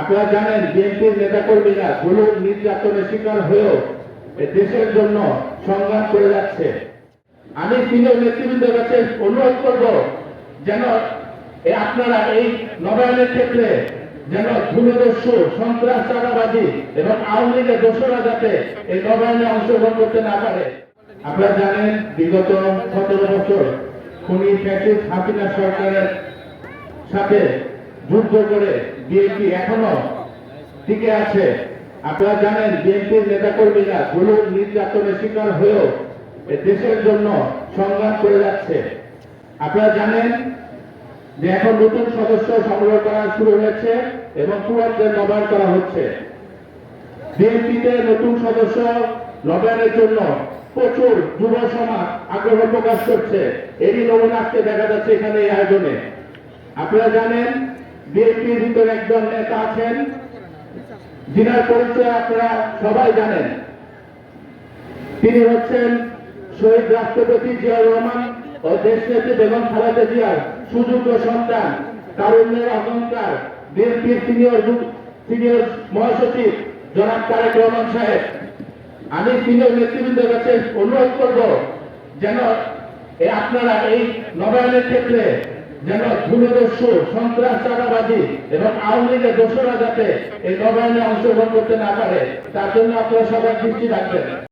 আপনারা জানেন, বিএনপির নেতাকর্মীরা গুলোর নির্যাতনের শিকার হয়েও দেশের জন্য সংগ্রাম করে যাচ্ছে। আমি সিনিয়র নেতৃবৃন্দের কাছে অনুরোধ করব যেন আপনারা এই নবায়নের ক্ষেত্রে যেন ভূমিদস্যু সন্ত্রাস চাঁদাবাজি এবং আওয়ামী লীগের দোষরা যাতে এই নবায়নে অংশগ্রহণ করতে না পারে। আপনারা জানেন, বিগত সতেরো বছর খুনি ফ্যাসিস্ট হাসিনা সরকারের সাথে যুদ্ধ করে বিএনপি এখনও টিকে আছে। আপনারা জানেন, বিএনপির নেতাকর্মীরা গুলোর নির্যাতনের শিকার হয়েও দেশের জন্য সংগ্রাম করে যাচ্ছে। আপনারা জানেন যে এখন নতুন সদস্য সংগ্রহ করা শুরু হয়েছে এবং পুরানদের নবায়ন করা হচ্ছে। বিএনপিতে নতুন সদস্য নবায়নের জন্য প্রচুর যুব সমাজ আগ্রহ প্রকাশ করছে। এরই নমুনা আজকে দেখা যাচ্ছে এখানে এই আয়োজনে। আপনারা জানেন বিএনপির ভিতরে একজন নেতা আছেন, যিনার পরিচয় আপনারা সবাই জানেন। তিনি হচ্ছেন শহীদ রাষ্ট্রপতি জিয়াউর রহমান ও দেশনেত্রী বেগম খালেদা জিয়ার সুযোগ্য সন্তান তারুণ্যের অহংকার বিএনপির সিনিয়র সিনিয়র মহাসচিব জনাব তারেক রহমান সাহেব। আমি সিনিয়র নেতৃবৃন্দের কাছে অনুরোধ করব যেন আপনারা এই নবায়নের ক্ষেত্রে যেন ভূমিদস্যু সন্ত্রাস চাঁদাবাজি এবং আওয়ামী লীগের দোষরা যাতে এই নবায়নে অংশগ্রহণ করতে না পারে, তার জন্য আপনারা সবাই দৃষ্টি রাখবেন।